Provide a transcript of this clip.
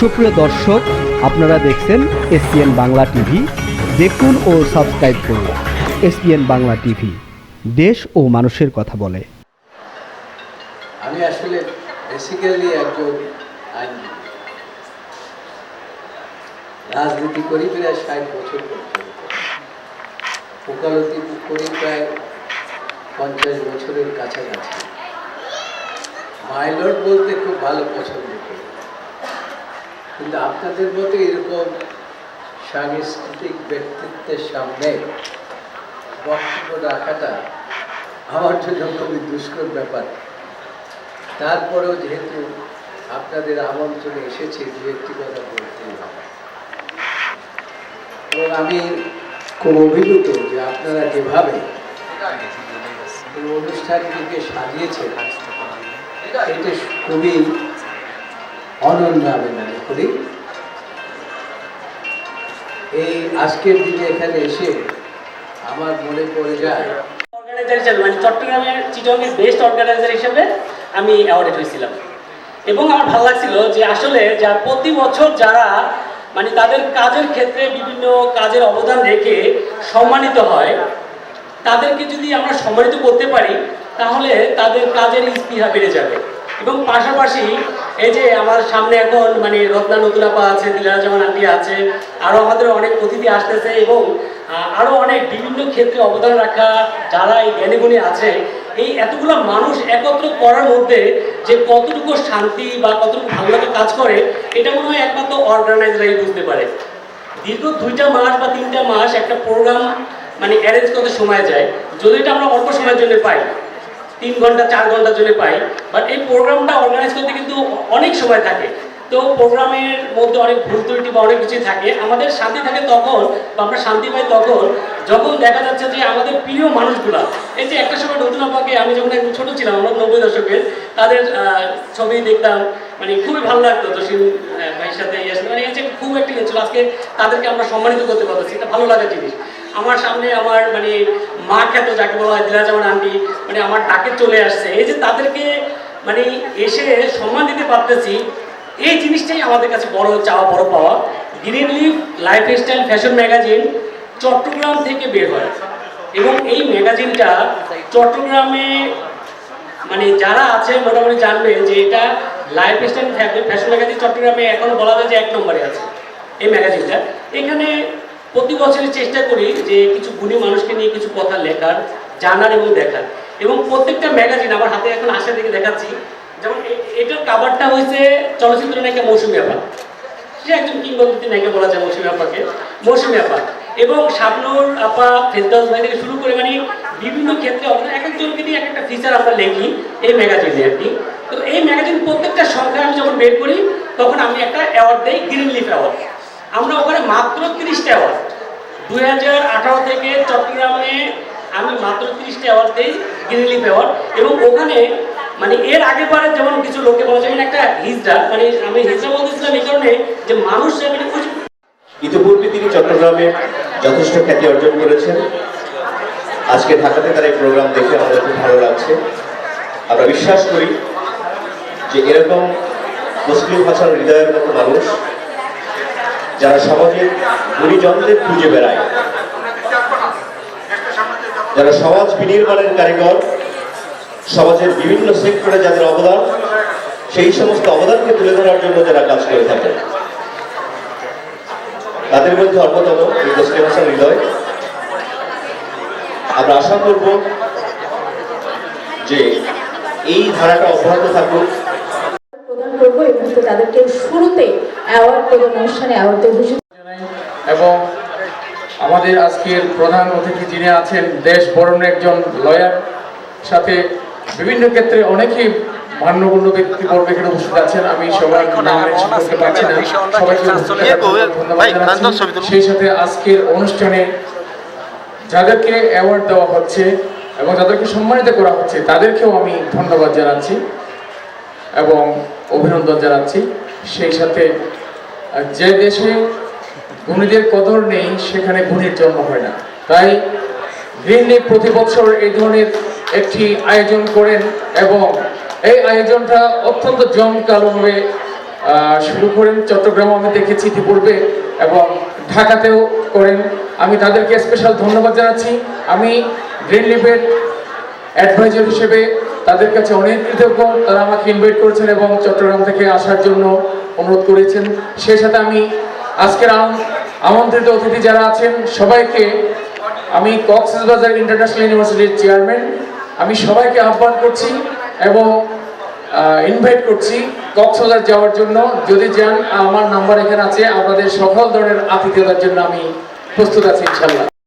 সুপ্রিয় দর্শক, আপনারা দেখছেন এসপিএন বাংলা টিভি। দেখুন ও সাবস্ক্রাইব করুন এসপিএন বাংলা টিভি। দেশ ও মানুষের কথা বলে। আমি আসলে বেসিক্যালি একজন রাজনীতি করি প্রায় ষাট বছর ওকালতি করি প্রায় পঞ্চাশ বছরের কাছাকাছি। মাইলট বলতে খুব ভালো পছন্দ করি। কিন্তু আপনাদের মতো এরকম সাংস্কৃতিক ব্যক্তিত্বের সামনে বক্তব্য রাখাটা আমার জন্য খুবই দুষ্কর ব্যাপার। তারপরেও যেহেতু আপনাদের আমন্ত্রণে এসেছে, দু একটি কথা বলতেই হবে। এবং আমি খুব অভিভূত যে আপনারা যেভাবে অনুষ্ঠানটিকে সাজিয়েছেন এটা খুবই মনে করি। এই আজকের দিনে এখানে এসে আমার মনে পড়ে যায় মানে চট্টগ্রামের চিটংয়ের বেস্ট অর্গানাইজার হিসেবে আমি অ্যাওয়ার্ডেড হয়েছিলাম। এবং আমার ভালো লাগছিল যে আসলে যা প্রতি বছর যারা মানে তাদের কাজের ক্ষেত্রে বিভিন্ন কাজের অবদান রেখে সম্মানিত হয়, তাদেরকে যদি আমরা সম্মানিত করতে পারি, তাহলে তাদের কাজের স্পৃহা বেড়ে যাবে। এবং পাশাপাশি এই যে আমার সামনে এখন মানে রত্না নতুলাপা আছে দিলারা জামান আন্টি আছে আরও আমাদের অনেক অতিথি আসতেছে এবং আহ, আরও অনেক বিভিন্ন ক্ষেত্রে অবদান রাখা যারা এই জ্ঞানীগুণী আছে এই এতগুলো মানুষ একত্র করার মধ্যে যে কতটুকু শান্তি বা কতটুকু ভালো লাগে কাজ করে এটা মনে হয় একমাত্র অর্গানাইজারই বুঝতে পারে। দীর্ঘ দুইটা মাস বা তিনটা মাস একটা প্রোগ্রাম মানে অ্যারেঞ্জ করতে সময় যায়। যদি এটা আমরা অল্প সময়ের জন্য পাই তিন ঘণ্টা, চার ঘণ্টা জন্য পাই। বাট এই প্রোগ্রামটা অর্গানাইজ করতে কিন্তু অনেক সময় থাকে। তো প্রোগ্রামের মধ্যে অনেক ভুল ত্রুটি বা অনেক কিছু থাকে। আমাদের শান্তি থাকে তখন, বা আমরা শান্তি পাই তখন, যখন দেখা যাচ্ছে যে আমাদের প্রিয় মানুষগুলা, এই যে একটা সময় নতুন আপাকে আমি যখন একটু ছোট ছিলাম, আমরা নব্বই দশকের, তাদের ছবি দেখতাম মানে খুবই ভালো লাগতো। জসিম ভাইয়ের সাথে ইয়ে মানে এই যে খুব একটা ছিল। আজকে তাদেরকে আমরা সম্মানিত করতে পারতেছি। এটা ভালো লাগার জিনিস। আমার সামনে আমার মানে মা খ্যাত, যাকে বলা হয় দিলা যেমন আন্টি মানে আমার ডাকে চলে আসছে। এই যে তাদেরকে মানে এসে সম্মান দিতে পারতেছি, এই জিনিসটাই আমাদের কাছে বড় চাওয়া, বড় পাওয়া। Green leaf lifestyle fashion magazine Chattogram থেকে বের হয়। এবং এই ম্যাগাজিনটা চট্টগ্রামে মানে যারা আছে, মোটামুটি জানবে যে এটা লাইফ স্টাইল ফ্যাশন ম্যাগাজিন চট্টগ্রামে এখনও বলা যায় যে এক নম্বরে আছে এই ম্যাগাজিনটা এখানে প্রতি বছরই চেষ্টা করি যে কিছু গুণী মানুষকে নিয়ে কিছু কথা লেখার, জানার এবং দেখার। এবং প্রত্যেকটা ম্যাগাজিন আমার হাতে এখন আশা থেকে দেখাচ্ছি। যেমন এটার কাভারটা হয়েছে চলচ্চিত্র নায়িকা মৌসুমী আপা সে একজন কিংবদন্তি নায়িকা বলা যায় মৌসুমী আপাকে। মৌসুমী আপা। এবং শাবনুর আপা, ফেরদাউস ভাই থেকে শুরু করে মানে বিভিন্ন ক্ষেত্রে এক একজনকে নিয়ে এক একটা ফিচার আমরা লিখি এই ম্যাগাজিনে আর কি। তো এই ম্যাগাজিন প্রত্যেকটা সংখ্যা আমি যখন বের করি, তখন আমি একটা অ্যাওয়ার্ড দেই গ্রিন লিফ অ্যাওয়ার্ড আমরা ওখানে মাত্র তিরিশটা অ্যাওয়ার্ড দুই হাজার আঠারো থেকে চট্টগ্রামে আমি মাত্র তিরিশটা অ্যাওয়ার্ড দিই গ্রিন লিফ অ্যাওয়ার্ড এবং ওখানে মানে এর আগে বারে যেমন কিছু লোকে বলা যেমন একটা হিজড়া মানে আমি হিজড়া বলতেছিলাম এই কারণে যে মানুষ মানে ইতিপূর্বে তিনি চট্টগ্রামে যথেষ্ট খ্যাতি অর্জন করেছেন। আজকে ঢাকাতে তার এই প্রোগ্রাম দেখে আমাদের খুব ভালো লাগছে। আমরা বিশ্বাস করি যে এরকম মুসলিম ভাষার হৃদয়ের মতো মানুষ যারা সমাজে গুণীজনদের খুঁজে বেড়ায়। যারা সমাজ বিনির্মাণের কারিগর, সমাজের বিভিন্ন সেক্টরে যাদের অবদান, সেই সমস্ত অবদানকে তুলে ধরার জন্য যারা কাজ করে থাকেন। তাদের মধ্যে অন্যতম এই মুসলিম হাসান হৃদয়। আমরা আশা করব যে এই ধারাটা অব্যাহত থাকুক প্রদান করব এবং তো তাদেরকে শুরুতে অ্যাওয়ার্ড প্রদান অনুষ্ঠানে অ্যাওয়ার্ডে ভূষিত এবং আমাদের আজকের প্রধান অতিথি যিনি আছেন দেশ বরণ একজন লয়ার সাথে বিভিন্ন ক্ষেত্রে অনেকেই মান্যগণ্য ব্যক্তিবর্গ এখানে উপস্থিত আছেন। আমি সবার নাম mention করতে না। সবাইকে সেই সাথে আজকের অনুষ্ঠানে যাদেরকে অ্যাওয়ার্ড দেওয়া হচ্ছে এবং যাদেরকে সম্মানিত করা হচ্ছে তাদেরকেও আমি ধন্যবাদ জানাচ্ছি। এবং অভিনন্দন জানাচ্ছি। সেই সাথে যে দেশে গুণীদের কদর নেই, সেখানে গুণীর জন্ম হয় না। তাই গ্রিন লিগ প্রতি বছর এই ধরনের একটি আয়োজন করেন এবং এই আয়োজনটা অত্যন্ত জমকালোভাবে শুরু করেন। চট্টগ্রাম আমি দেখেছি ইতিপূর্বে এবং ঢাকাতেও করেন। আমি তাদেরকে স্পেশাল ধন্যবাদ জানাচ্ছি। আমি গ্রিন লিভের অ্যাডভাইজার হিসেবে তাদের কাছে অনেক কৃতজ্ঞ। তারা আমাকে ইনভাইট করেছেন এবং চট্টগ্রাম থেকে আসার জন্য অনুরোধ করেছেন। সেই সাথে আমি আজকের আমন্ত্রিত অতিথি যারা আছেন, সবাইকে আমি কক্সবাজার ইন্টারন্যাশনাল ইউনিভার্সিটির চেয়ারম্যান। আমি সবাইকে আহ্বান করছি এবং ইনভাইট করছি কক্সবাজার যাওয়ার জন্য। যদি যান, আমার নাম্বার এখানে আছে। আপনাদের সকল ধরনের আতিথ্যতার জন্য আমি প্রস্তুত আছি ইনশাল্লাহ